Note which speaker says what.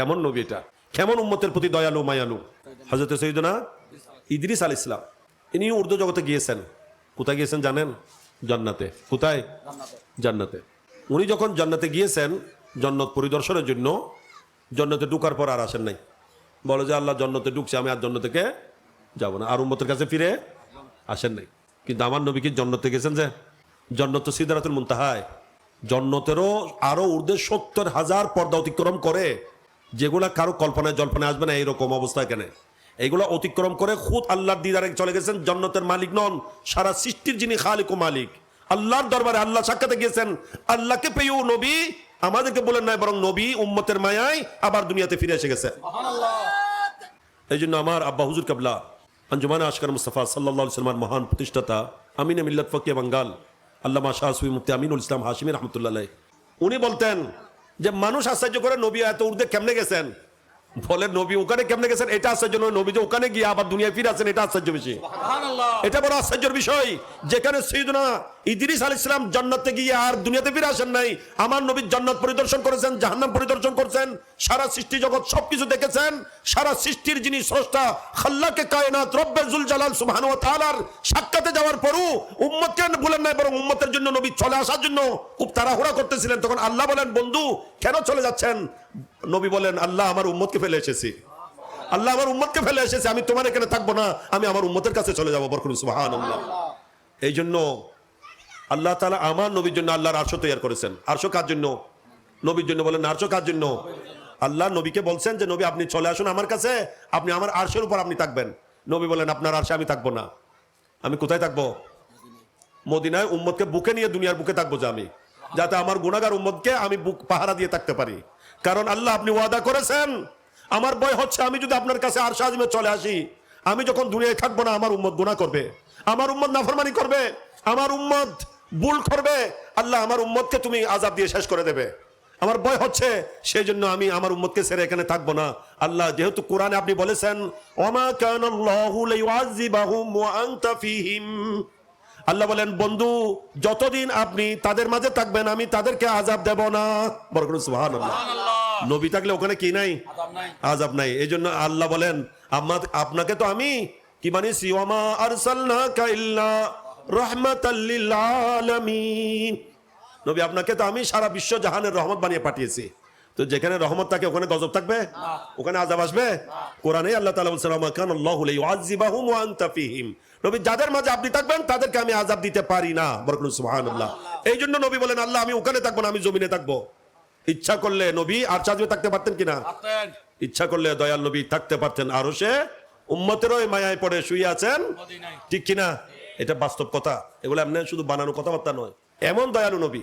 Speaker 1: কেমন নবী এটা? কেমন উম্মতের প্রতি দয়ালু, মায়ালু? হজরত সৈদনা ইদ্রিস আল ইসলাম ইনি উর্দু জগতে গিয়েছেন। কোথায় গিয়েছেন জানেন? জান্নাতে। কোথায়? জান্নাতে। উনি যখন জান্নাতে গিয়েছেন, জন্নত পরিদর্শনের জন্য, জন্নতে ঢুকার পর আর আসেন নাই। বলে যে, আল্লাহ জন্নতে ঢুকছে, আমি আর জন্ন থেকে যাব না। আর উম্মতের কাছে ফিরে আসেন নাই। কিন্তু আমার নবী কি জন্নতে গেছেন যে? জন্নত তো সিদ্ধারাতুল মুনতাহায়। জন্নতেরও আরও ঊর্ধ্বে সত্তর হাজার পর্দা অতিক্রম করে। যেগুলা কারও কল্পনায় জল্পনায় আসবে না এইরকম অবস্থা কেন? এইগুলো অতিক্রম করে খুদ আল্লাহর দিদারে চলে গেছেন জন্নতের মালিক নন সারা সৃষ্টির যিনি খালিক ও মালিক। আল্লাহর দরবারে আল্লাহ সাক্ষাতে গিয়েছেন আল্লাহকে পেয়েও নবী আমাদেরকে বলেন নাই বরং নবী উম্মতের মায়ায় আবার দুনিয়াতে ফিরে এসে গেছে। এই জন্য আমার আব্বা হুজুর কাবলা আঞ্জুমান আশকার মুস্তফা সাল্লাহ সাল্লামার মহান প্রতিষ্ঠাতা আমিন মিল্লত ফকিয়া বাঙ্গাল আল্লামা শাহ সুই মুফতি আমিনুল ইসলাম হাসিমি রহমতুল্লাহ উনি বলতেন যে মানুষ আশ্চর্য করে নবী এত উর্ধে কেমনে গেছেন? বলে নবী ওখানে কেমনে গেছেন? এটা আশ্চর্য নয় নবী যে ওখানে গিয়ে আবার দুনিয়ায় ফিরে আসেন এটা আশ্চর্য বেশি এটা বড় আশ্চর্যের বিষয়। যেখানে সৈদনা ইদ্রিস আল ইসলাম জান্নাতে গিয়ে আর দুনিয়াতে ফিরে আসেন নাই। আমার নবী জান্নাত পরিদর্শন করেছেন, জাহান্নাম পরিদর্শন করেছেন। সারা সৃষ্টি জগৎ সবকিছু দেখেছেন। সারা সৃষ্টির যিনি স্রষ্টা, খাল্লাকে কায়নাত, রব্বে জুল জালাল সুবহান ওয়া তাআলার সাক্ষাতে যাওয়ার পরও উম্মতকে বলেন নাই, বরং উম্মতের জন্য নবী চলে আসার জন্য খুব তাড়াহুড়া করতেছিলেন। তখন আল্লাহ বলেন, বন্ধু, কেন চলে যাচ্ছেন? নবী বলেন, আল্লাহ আমার উম্মতকে ফেলে এসেছি। আল্লাহ আমার উম্মতকে ফেলে এসেছে, আমি তোমার এখানে থাকব না, আমি আমার উম্মতের কাছে চলে যাব, বরকুল সুবাহান আল্লাহ এই জন্য আল্লাহ তালা আমার নবীর জন্য আল্লাহর আরশো তৈরি করেছেন। আরশো কার জন্য? নবীর জন্য বলেন, আরশো কার জন্য? আল্লাহ নবীকে বলছেন যে, নবী, আপনি চলে আসুন আমার কাছে। আপনি আমার আরশের উপর আপনি থাকবেন। নবী বলেন, আপনার আরশে আমি থাকব না। আমি কোথায় থাকব? মদিনায় উম্মতকে বুকে নিয়ে দুনিয়ার বুকে থাকব যে আমি, যাতে আমার গুণাগার উম্মদকে আমি বুক পাহারা দিয়ে থাকতে পারি। কারণ আল্লাহ আপনি ওয়াদা করেছেন, আমার ভয় হচ্ছে আমি যদি আপনার কাছে আর সাজিমে চলে আসি, আমি যখন দুনিয়ায় থাকব না, আমার উম্মত গুণা করবে। আমার উম্মত নাফরমানি করবে। আমার উম্মত ভুল করবে আল্লাহ আমার উম্মতকে তুমি আজাব দিয়ে শেষ করে দেবে। আমার ভয় হচ্ছে সেই জন্য আমি আমার উম্মতকে ছেড়ে এখানে থাকব না। আল্লাহ যেহেতু কোরআনে আপনি বলেছেন আল্লাহ বলেন বন্ধু যতদিন আপনি তাদের মাঝে থাকবেন আমি তাদেরকে আজাব দেব না। সুবহানাল্লাহ। নবী থাকলে ওখানে কি নাই? আজাব নাই। এই জন্য আল্লাহ বলেন আপনাকে তো আমি কি বানিয়েছি? ওমা ইল্লা আলামিন নবী আপনাকে তো আমি সারা বিশ্ব জাহানের রহমত বানিয়ে পাঠিয়েছি। তো যেখানে রহমত থাকে ওখানে গজব থাকবে? ওখানে আজাব আসবে? কোরআনে আল্লাহ তাআলা বলছেন আমা কান আল্লাহু লিউআযিবাহুম ওয়া আনতা ফীহিম। নবী যাদের মাঝে আপনি থাকবেন তাদেরকে আমি আজাব দিতে পারি না। বরকত সুবহানাল্লাহ। এই জন্য নবী বলেন আল্লাহ আমি ওখানে থাকব না আমি জমিনে থাকব। ইচ্ছা করলে নবী আর চাঁদে থাকতে পারতেন কিনা? ইচ্ছা করলে দয়াল নবী থাকতে পারতেন। আরও সে উম্মতেরও মায়ায় পড়ে শুয়ে আছেন। ঠিক কিনা? এটা বাস্তব কথা। এগুলো এমনি শুধু বানানো কথাবার্তা নয়। এমন দয়ালু নবী